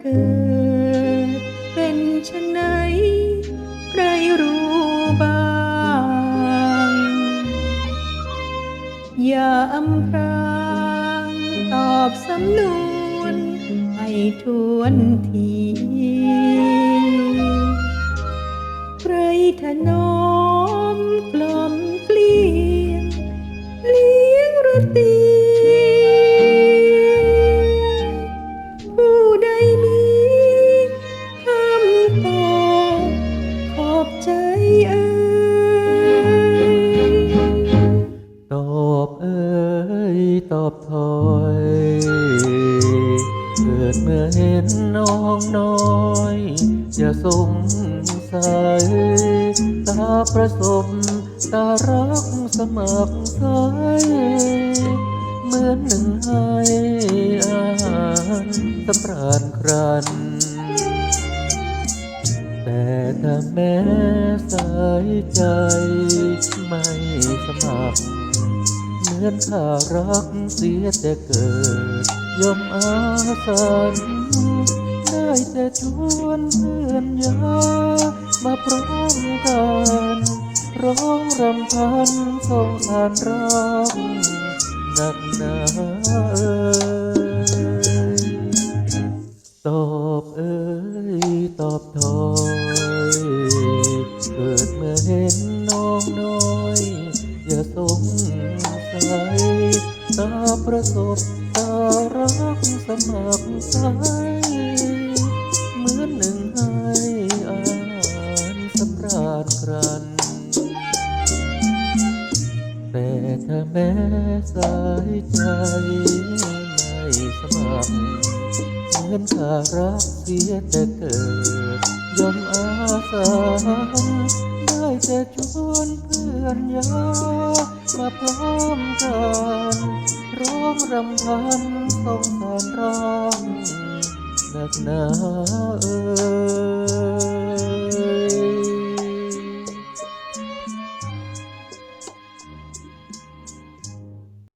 เกิด เป็นชนไหนใครรู้บ้าง อย่าอำพรางตอบสำนวนให้ทวนที เอ่ยตอบเอ้ยตอบถอยเกิดเมื่อเห็นน้องน้อย อย่าสงสัยตาประสบตารักสมัครใสเหมือนหนึ่งให้อาหารสำราญครัน แต่ถ้าแม้สายใจไม่สมัคร เหมือนข้ารักเสียแต่เกิดยอมอาสันได้แต่ชวนเพื่อนยามาพร้อมกัน ร้องรำพันส่งผ่านรักหนักหนาเอ่ยตอบเอ้ยตอบถอ องน้อย อย่าสงสัยตาประสบตารักสมัครใสเหมือนหนึ่งให้อาหารสำราญครัน แต่ถ้าแม้สายใจ สมัครเหมือนข้ารักเสียแต่เกิดยอมอาสาได้แต่ชวนเพื่อนยามาพร้อมกันร้องรำพันสงสารรังหนักหนาเอ่